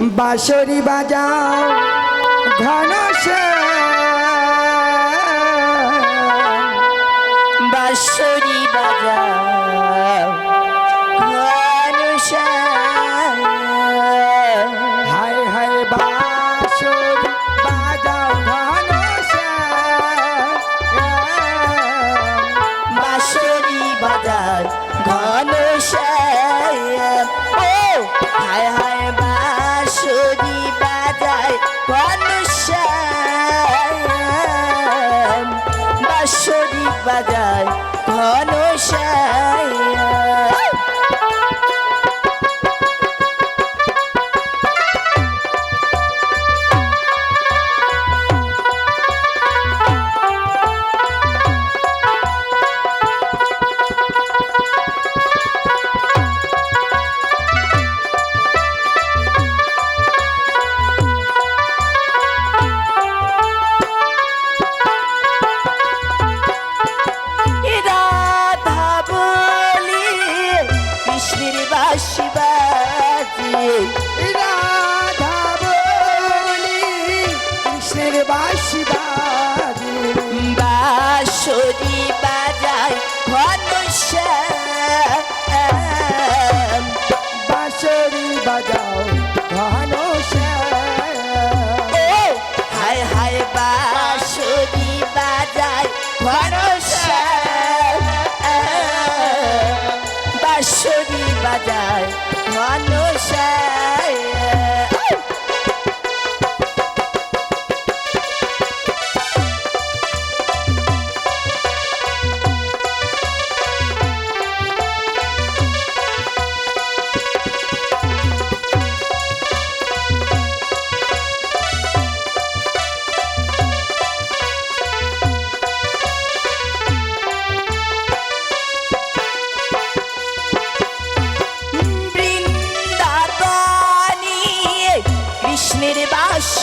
বাঁশরি বাজাও ঘন বাঁশরি বাজাও ঘনশ্যাম। হায় হায় ঘন। ও হায় হায় রাধা বলি কৃষ্ণের বাসি বাজে বাঁশরি বাজায় ঘনশ্যাম। বাঁশরি বাজাও ঘন ও হায় হায় বাঁশরি বাজায় ঘনশ্যাম। বাঁশরি বাজায় ঘনশ্যাম।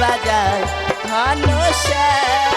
বাজায় ঘনশ্যাম